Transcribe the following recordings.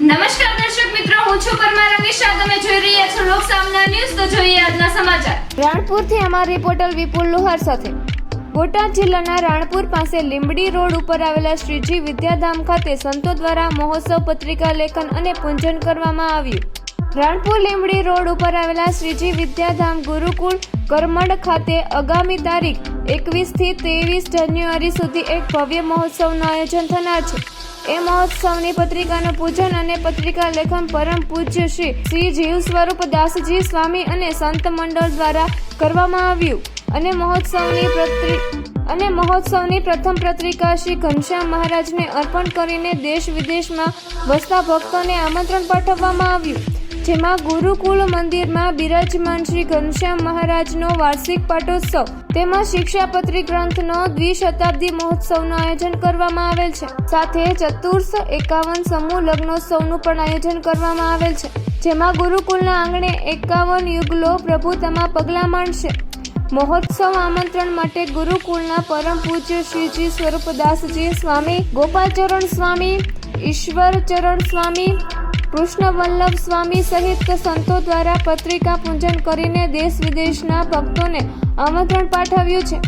નમસ્કાર દર્શક મિત્રો, હું છું પરમાર અમીષા તમે જોઈ રહ્યા છો લોક સામના ન્યૂઝ. તો જોઈએ આજના સમાચાર. રાણપુરથી અમારા રિપોર્ટર વિપુલ લુહાર સાથે. બોટાદ જિલ્લાના રાણપુર પાસે લીંબડી રોડ ઉપર આવેલા શ્રીજી વિદ્યાધામ ખાતે સંતો દ્વારા મહોત્સવ પત્રિકા લેખન અને પૂજન કરવામાં આવ્યું. રાણપુર લીંબડી રોડ ઉપર આવેલા શ્રીજી વિદ્યાધામ ગુરુકુળ કરમંડ ખાતે આગામી તારીખ એકવીસથી ત્રેવીસ જાન્યુઆરી સુધી એક ભવ્ય મહોત્સવનું આયોજન થનાર છે. એ મહોત્સવની પત્રિકાનું પૂજન અને પત્રિકા લેખન પરમ પૂજ્ય શ્રી શ્રી જીવ સ્વરૂપ દાસજી સ્વામી અને સંત મંડળ દ્વારા કરવામાં આવ્યું. અને મહોત્સવની પત્રિ, અને મહોત્સવની પ્રથમ પત્રિકા શ્રી ઘનશ્યામ મહારાજને અર્પણ કરીને દેશ વિદેશમાં વસતા ભક્તોને આમંત્રણ પાઠવવામાં આવ્યું. જેમાં ગુરુકુળ મંદિરમાં બિરાજમાન શ્રી ઘનશ્યામ મહારાજનો વાર્ષિક પાટોત્સવ તેમાં શિક્ષાપત્રી ગ્રંથનો દ્વિશતાબ્દી મહોત્સવનું આયોજન કરવામાં આવેલ છે. સાથે ચતુર્થ એકાવન સમૂહ લગ્નોત્સવનું પણ આયોજન કરવામાં આવેલ છે. જેમાં ગુરુકુળના આંગણે એકાવન યુગલો પ્રભુતામાં પગલાં માંડશે. મહોત્સવ આમંત્રણ માટે ગુરુકુળના પરમ પૂજ્ય શ્રીજી સ્વરૂપદાસજી સ્વામી, ગોપાલચરણ સ્વામી, ઈશ્વરચરણ સ્વામી કૃષ્ણ વલ્લભ સ્વામી સહિત સંતો દ્વારા પત્રિકા પૂજન કરીને દેશ વિદેશના ભક્તોને આમંત્રણ પાઠવ્યું છે.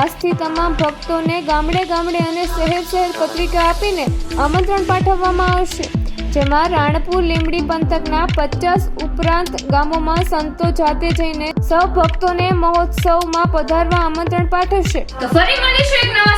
આજથી તમામ ભક્તોને ગામડે ગામડે અને શહેર શહેર પત્રિકા આપીને આમંત્રણ પાઠવવામાં આવશે. જેમાં રાણપુર લીમડી પંથકના પચાસ ઉપરાંત ગામોમાં સંતો જાતે જઈને સૌ ભક્તોને મહોત્સવમાં પધારવા આમંત્રણ પાઠવશે. ફરી મળીશું એક નવા